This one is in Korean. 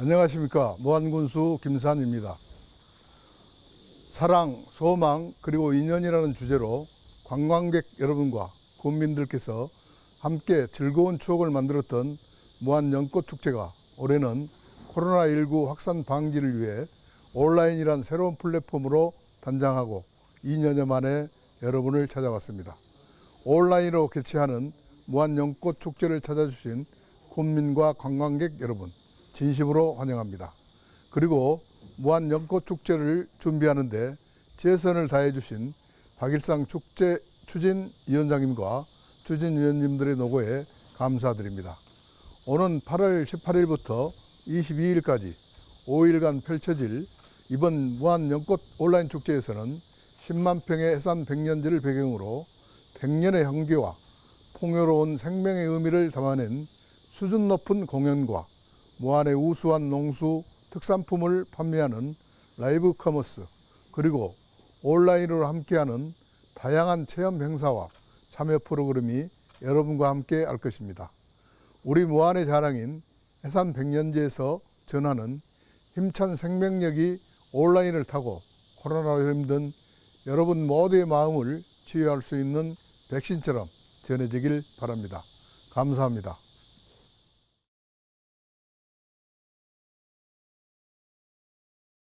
안녕하십니까 무한군수 김산입니다. 사랑, 소망 그리고 인연이라는 주제로 관광객 여러분과 국민들께서 함께 즐거운 추억을 만들었던 무한연꽃축제가 올해는 코로나19 확산 방지를 위해 온라인이란 새로운 플랫폼으로 단장하고 2년여 만에 여러분을 찾아왔습니다. 온라인으로 개최하는 무한연꽃축제를 찾아주신 국민과 관광객 여러분 진심으로 환영합니다. 그리고 무한 연꽃 축제를 준비하는데 최선을 다해 주신 박일상 축제 추진 위원장님과 추진 위원님들의 노고에 감사드립니다. 오는 8월 18일부터 22일까지 5일간 펼쳐질 이번 무한 연꽃 온라인 축제에서는 10만 평의 해산 백년지를 배경으로 백년의 향기와 풍요로운 생명의 의미를 담아낸 수준 높은 공연과 무한의 우수한 농수 특산품을 판매하는 라이브 커머스 그리고 온라인으로 함께하는 다양한 체험 행사와 참여 프로그램이 여러분과 함께 할 것입니다. 우리 무한의 자랑인 해산 백년지에서 전하는 힘찬 생명력이 온라인을 타고 코로나로 힘든 여러분 모두의 마음을 치유할 수 있는 백신처럼 전해지길 바랍니다. 감사합니다.